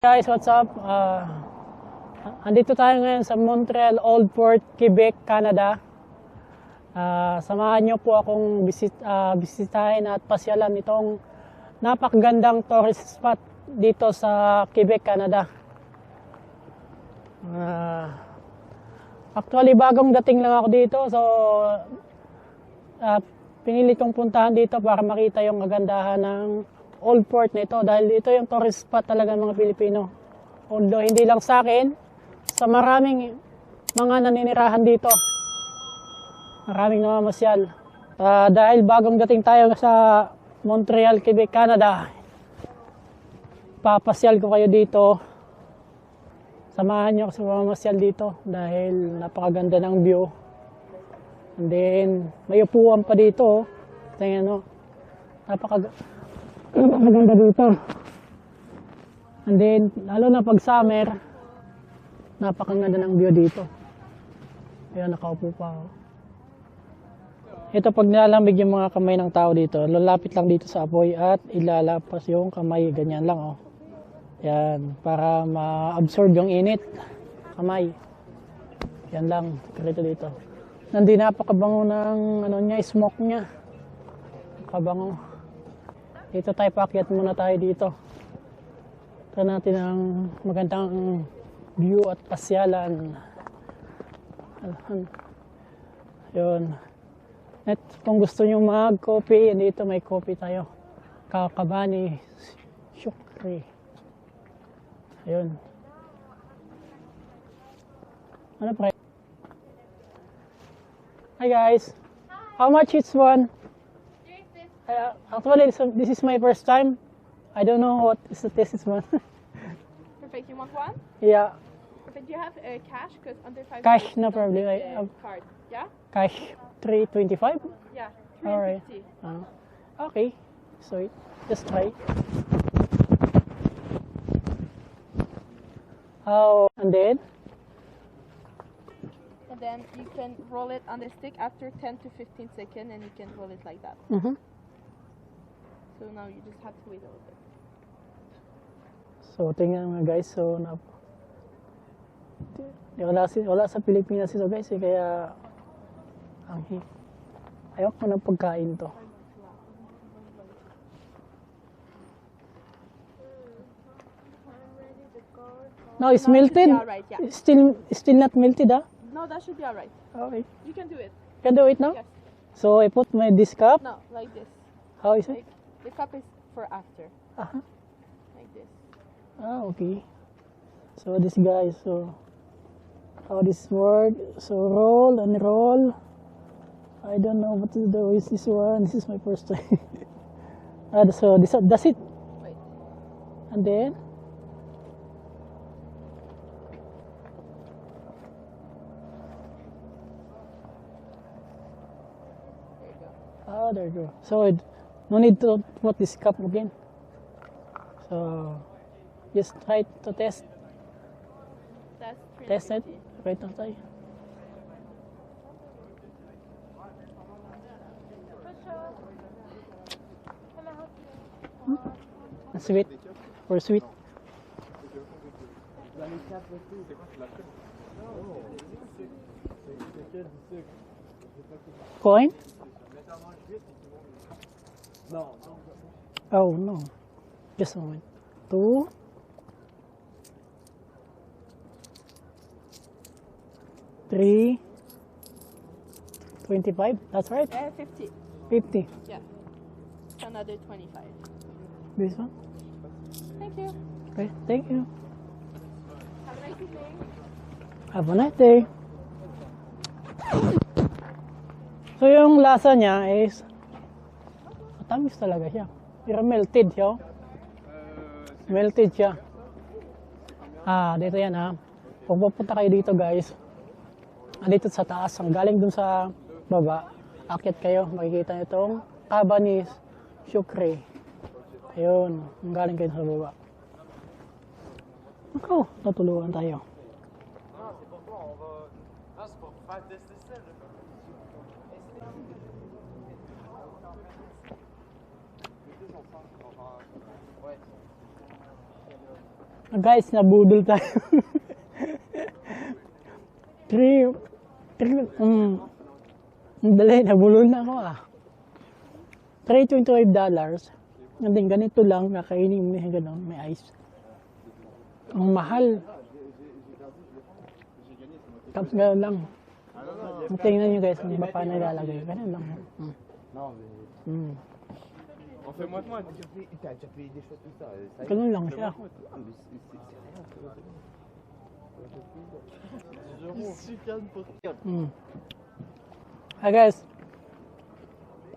Guys, what's up? Uh, andito tayo ngayon sa Montreal Old Port, Quebec, Canada. Uh, samahan niyo po akong bisit, uh, bisitahin at pasyalan itong napakagandang tourist spot dito sa Quebec, Canada. Uh, actually, bagong dating lang ako dito, so uh, pinili kong puntahan dito para makita yung kagandahan ng Old Port nito dahil ito yung tourist spot talaga mga Pilipino. Although hindi lang sa akin, sa maraming mga naninirahan dito. Maraming namamasyal. Ah, dahil bagong dating tayo sa Montreal, Quebec, Canada, papasyal ko kayo dito. Samahan niyo ako sa pamamasyal dito dahil napakaganda ng view. And then, may upuan pa dito. oh. Tingnan no. Napakag napakaganda dito. And then, lalo na pag summer, napakaganda ng view dito. Ayan, nakaupo pa ako. Ito pag nilalamig yung mga kamay ng tao dito, lalapit lang dito sa apoy at ilalapas yung kamay, ganyan lang oh. Yan, para ma-absorb yung init. Kamay. Yan lang, sekreto dito. Nandi napakabango ng ano niya, smoke niya. Kabango. Dito tayo paakyat muna tayo dito. Ito natin ang magandang view at pasyalan. Yun. At kung gusto nyo mag-coffee, dito may coffee tayo. Kakabani Shukri. Ayun. Ano pre? Hi guys. How much is one? Uh, actually, this, this is my first time. I don't know what is the is one. Perfect. You want one? yeah, Perfect. Do you have uh, cash? Because under five. Cash, no problem. I have- card. Yeah. cash 325. Yeah. Three Alright. Uh, okay, So Just try. Oh, and then And then you can roll it on the stick after 10 to 15 seconds, and you can roll it like that. mhm. So now you just have to wait a little bit. So, tingnan nga guys. So, na wala, si, wala sa Pilipinas ito guys eh, kaya ang ayok ko ng pagkain to. No, it's be melted. alright, yeah. It's Still, still not melted, ah? No, that should be alright. Okay. You can do it. Can do it now? Yes. So, I put my this cup. No, like this. How is it? The cup is for after. Uh-huh. Like this. Ah, okay. So this guy, so how this work? So roll and roll. I don't know what to do with this one. This is my first time. ah, so this that's it. Wait. And then There you go. ah, there you go. So it, no need to put this cup again. So just try to test That's test it. 350. Right now tayo. Sweet. For sweet. Coin? Oh no. Just a moment. Two. Three. Twenty-five. That's right. Uh, 50. Fifty. Yeah. So another 25. This one. Thank you. Okay. Thank you. Have a nice evening. Have a nice day. So yung lasa niya is matamis talaga siya. Pero melted siya. oh. Melted siya. Ah, dito yan ha. Kung pupunta kayo dito guys, andito sa taas, ang galing dun sa baba, akyat kayo, makikita nyo itong Cabanis Shukri. Ayun, ang galing kayo sa baba. Ako, natulungan tayo. Non, c'est Guys, nabudol tayo. three, three, um, ang dali, nabulol na ako ah. $325 dollars. And then, ganito lang, kakainin mo, may ganun, may ice. Ang mahal. Tapos gano'n lang. Ang tingnan nyo guys, kung ba paano ilalagay. Ganun lang. Mm. Mm. On fait moite-moite. T'as déjà fait des choses comme ça. ça c'est bon. Mm. Hi guys.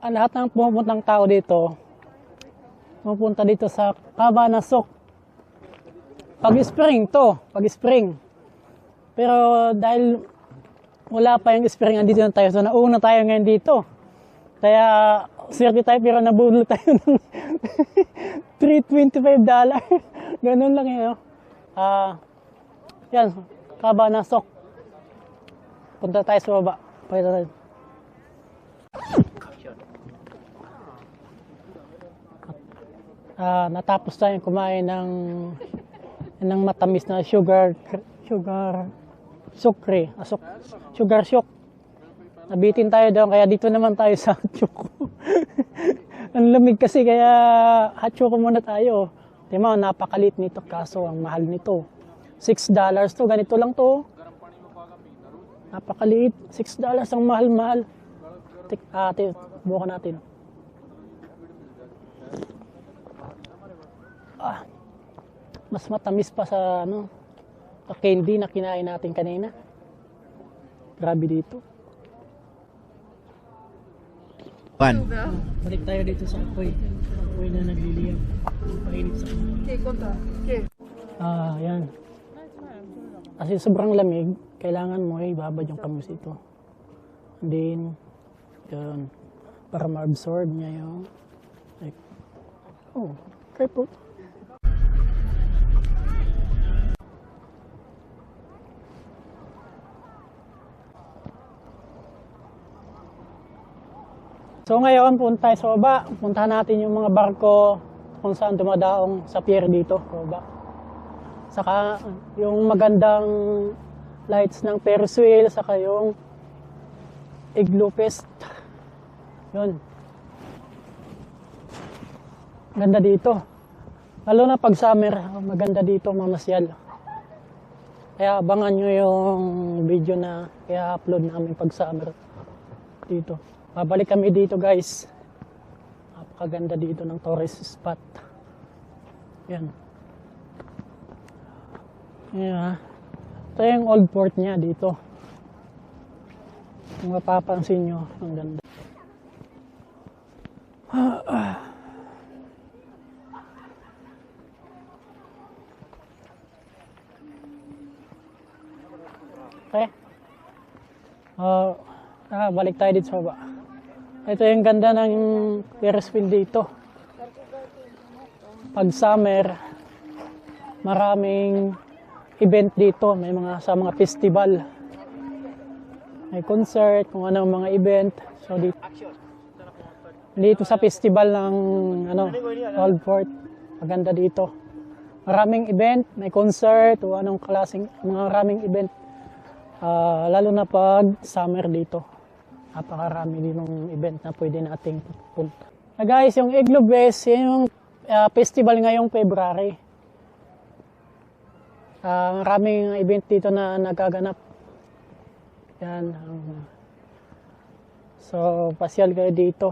Ang lahat ng pumupuntang tao dito, pupunta dito sa Cabanasok. Pag spring to, pag spring. Pero dahil wala pa yung spring, andito na tayo. So nauna tayo ngayon dito. Kaya swerte tayo pero nabudol tayo ng $325. Ganun lang yun. oh. Ah, yan, Cabanasok. Punta tayo sa baba. Pakita tayo. Ah, natapos tayo kumain ng ng matamis na sugar sugar sukre, asok, sugar shock. Nabitin tayo doon kaya dito naman tayo sa choco. ang lamig kasi kaya hot choco muna tayo. Di mo, napakalit nito kaso ang mahal nito. 6 dollars to, ganito lang to. Napakaliit. 6 dollars ang mahal-mahal. Tik, ate, buka natin. Ah, mas matamis pa sa ano, candy na kinain natin kanina. Grabe dito. One. Balik tayo dito sa apoy. Apoy na nagliliyab. Painit sa Okay, conta. Okay. Ah, yan. Kasi sobrang lamig, kailangan mo ay babad yung kamus ito. And then, yun, para ma-absorb niya yung, like, oh, careful. So ngayon, punta tayo sa baba. Puntahan natin yung mga barko kung saan dumadaong sa pier dito, baba. Saka yung magandang lights ng Ferris wheel, saka yung Igloo Fest. Yun. Ganda dito. Lalo na pag summer, maganda dito mamasyal. Kaya abangan nyo yung video na i-upload namin pag summer dito. Babalik kami dito guys. Napakaganda dito ng tourist spot. Yan. Yeah. Ito yung old port niya dito. Kung mapapansin nyo, ang ganda. Okay. Oh, ah, balik tayo dito sa baba. Ito yung ganda ng Ferris wheel dito. Pag summer, maraming event dito. May mga sa mga festival. May concert, kung anong mga event. So dito, dito sa festival ng ano, Old Fort. Maganda dito. Maraming event, may concert, o anong klaseng, maraming event. Ah, lalo na pag summer dito. Napakarami din ng event na pwede nating punta. Ah, guys, yung Igloo yun yung ah, festival ngayong February. Ah, maraming event dito na nagaganap. Yan. so, pasyal kayo dito.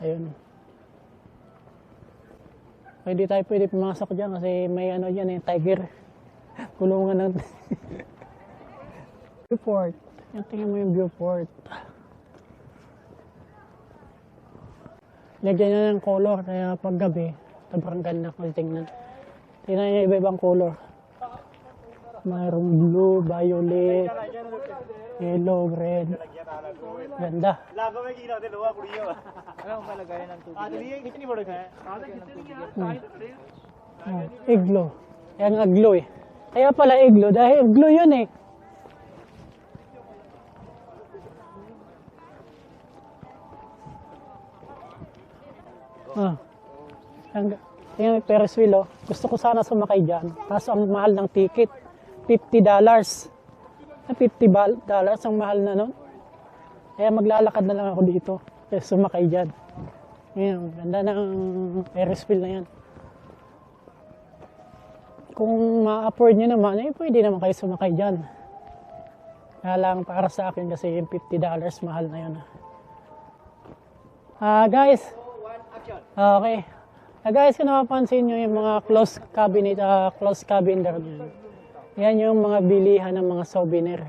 Ayun. Hindi tayo pwede pumasok dyan kasi may ano dyan eh, tiger. Kulungan ng... viewport. Yan, tingnan mo yung viewport. Lagyan niya ng color, kaya pag gabi, sobrang ganda kung tingnan. Tingnan niya iba-ibang color. Mayroong blue, violet, yellow, red. Ganda. Oh, iglo. Yan ang aglo eh. Kaya pala iglo, dahil iglo yun eh. Ah. Ang, Tingnan yung Ferris wheel, oh. Gusto ko sana sumakay dyan. Kaso ang mahal ng ticket. $50 dollars. Ah, $50 bal- dollars ang mahal na nun. Kaya maglalakad na lang ako dito. Kaya sumakay dyan. Ngayon, ganda ng Ferris wheel na yan. Kung ma-afford nyo naman, eh pwede naman kayo sumakay dyan. Kaya lang para sa akin kasi yung $50 dollars mahal na yun. Ah, guys. Okay. Ah, guys, kung napapansin nyo yung mga close cabinet, ah, close cabinet yan. Yan yung mga bilihan ng mga souvenir.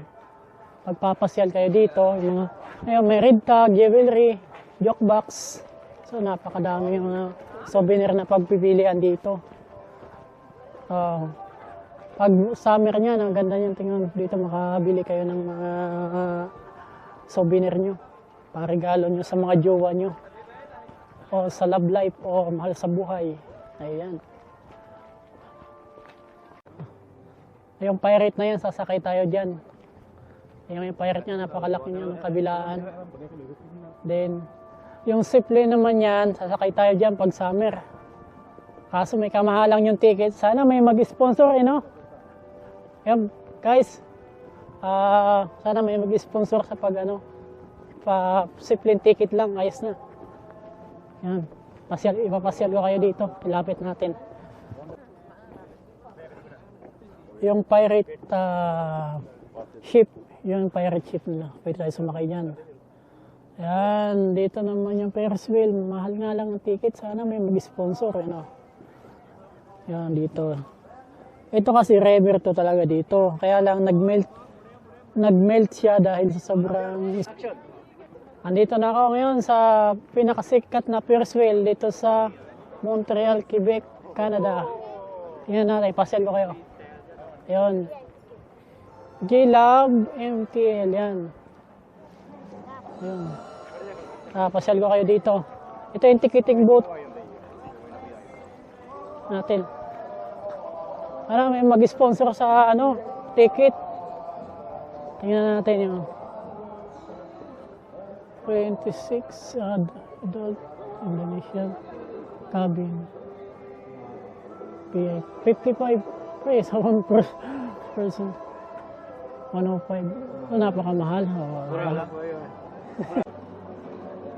Pagpapasyal kayo dito, yung mga, ayun, may red tag, jewelry, joke box. So, napakadami yung mga souvenir na pagpipilian dito. Ah, pag summer niyan, ang ganda niyan tingnan dito makabili kayo ng mga souvenir nyo. Paregalo nyo sa mga jowa nyo. O sa love life o mahal sa buhay. Ayan. Yung pirate na yan, sasakay tayo dyan. Yung, yung pirate niya, napakalaki niya ng kabilaan. Then, yung zipline naman yan, sasakay tayo dyan pag summer. Kaso may kamahalang yung ticket. Sana may mag-sponsor, eh, no? Yan, guys. Ah, sana may mag-sponsor sa pag ano, pa zipline ticket lang, ayos na. Yan. Pasyal, ipapasyal ko kayo dito. Ilapit natin. Yung pirate ah, ship, yung pirate ship nila. Pwede tayo sumakay dyan. Yan, dito naman yung Ferris wheel. Mahal nga lang ang ticket. Sana may mag-sponsor, eh, no? Yan, dito. Ito kasi rare to talaga dito. Kaya lang nag-melt nag-melt siya dahil sa sobrang Andito na ako ngayon sa pinakasikat na wheel dito sa Montreal, Quebec, Canada. Yan na, ipasyal ko kayo. Yan. J-Lab MTL, yan. Yan. Ah, pasyal ko kayo dito. Ito yung ticketing booth natin. Para may mag-sponsor sa ano, ticket. Tingnan natin yung 26 ad- adult Indonesian cabin. PA 55 pre sa one per person. 105. Oh, napakamahal. Oh,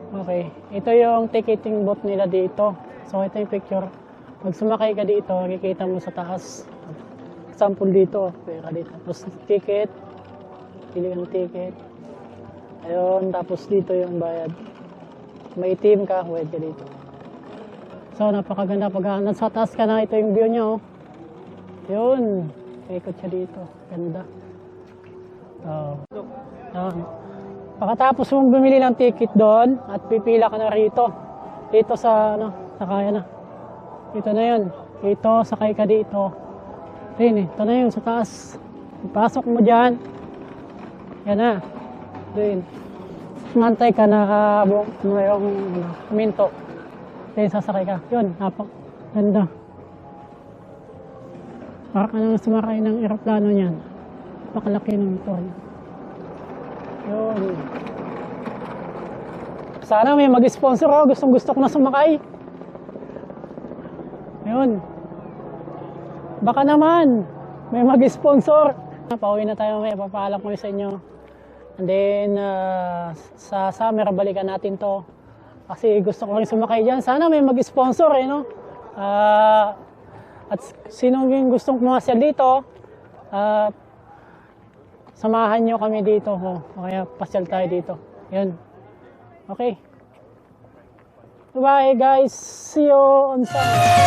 Okay, ito yung ticketing booth nila dito. So ito yung picture. Pag sumakay ka dito, makikita mo sa taas. Sample dito, pera dito. Tapos ticket, pili ng ticket. Ayun, tapos dito yung bayad. May team ka, wait ka dito. So, napakaganda. Pag nasa taas ka na, ito yung view niya, oh. Yun. Ikot siya dito. Ganda. Oh. Yan. Pagkatapos mong bumili ng ticket doon at pipila ka na rito. Dito sa, ano, sa kaya na. Ito na yun. Ito, sakay ka dito. Rin, ito na yun sa taas. Pasok mo dyan. Yan na. Rin. Mantay ka na uh, mo yung ano, minto. Then sasakay ka. Yun, napak. Ganda. Para ka nang sumakay ng aeroplano niyan. Napakalaki ng motor. Yun. Sana may mag-sponsor ako. Gustong gusto ko na sumakay. Ayun. Baka naman, may mag-sponsor. Pauwi na tayo may papaalam ko sa inyo. Then, ah, sa summer, balikan natin to. Kasi gusto ko rin sumakay dyan. Sana may mag-sponsor eh, no? Ah, at sino yung gustong pumasyal dito, ah, samahan nyo kami dito. Oh, kaya pasyal tayo dito. Yun. Okay. Bye guys. See you on Sunday.